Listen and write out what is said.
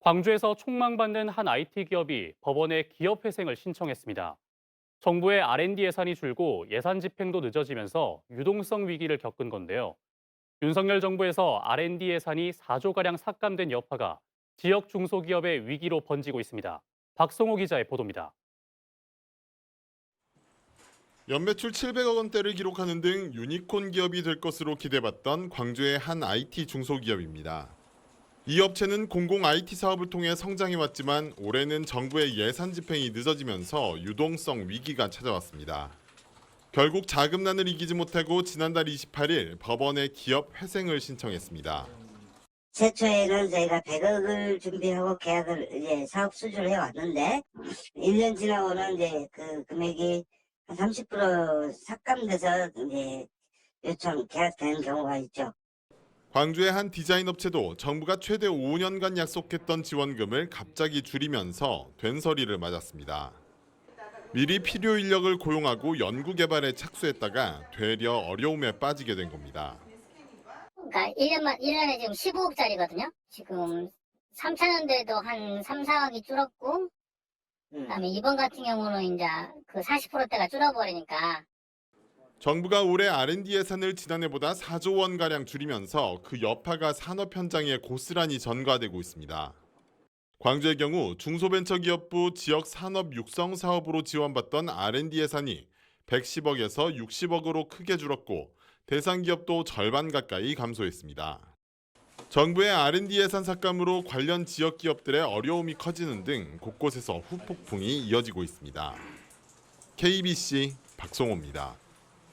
광주에서 촉망받는 한 IT 기업이 법원에 기업 회생을 신청했습니다. 정부의 R&D 예산이 줄고 예산 집행도 늦어지면서 유동성 위기를 겪은 건데요. 윤석열 정부에서 R&D 예산이 4조가량 삭감된 여파가 지역 중소기업의 위기로 번지고 있습니다. 박성호 기자의 보도입니다. 연매출 700억 원대를 기록하는 등 유니콘 기업이 될 것으로 기대받던 광주의 한 IT 중소기업입니다. 이 업체는 공공 IT 사업을 통해 성장해 왔지만 올해는 정부의 예산 집행이 늦어지면서 유동성 위기가 찾아왔습니다. 결국 자금난을 이기지 못하고 지난달 28일 법원에 기업 회생을 신청했습니다. 최초에는 저희가 100억을 준비하고 계약을 이제 사업 수주를 해왔는데 1년 지나고는 이제 그 금액이 한 30% 삭감돼서 이제 요청 계약되는 경우가 있죠. 광주의 한 디자인 업체도 정부가 최대 5년간 약속했던 지원금을 갑자기 줄이면서 된서리를 맞았습니다. 미리 필요 인력을 고용하고 연구 개발에 착수했다가 되려 어려움에 빠지게 된 겁니다. 그러니까 1년만 1년에 지금 15억짜리거든요. 지금 3차년도에도 한 3, 4억이 줄었고 그다음에 이번 같은 경우는 이제 그 40%대가 줄어버리니까 정부가 올해 R&D 예산을 지난해보다 4조 원 가량 줄이면서 그 여파가 산업 현장에 고스란히 전가되고 있습니다. 광주의 경우 중소벤처기업부 지역 산업 육성 사업으로 지원받던 R&D 예산이 110억에서 60억으로 크게 줄었고 대상 기업도 절반 가까이 감소했습니다. 정부의 R&D 예산 삭감으로 관련 지역 기업들의 어려움이 커지는 등 곳곳에서 후폭풍이 이어지고 있습니다. KBC 박송호입니다.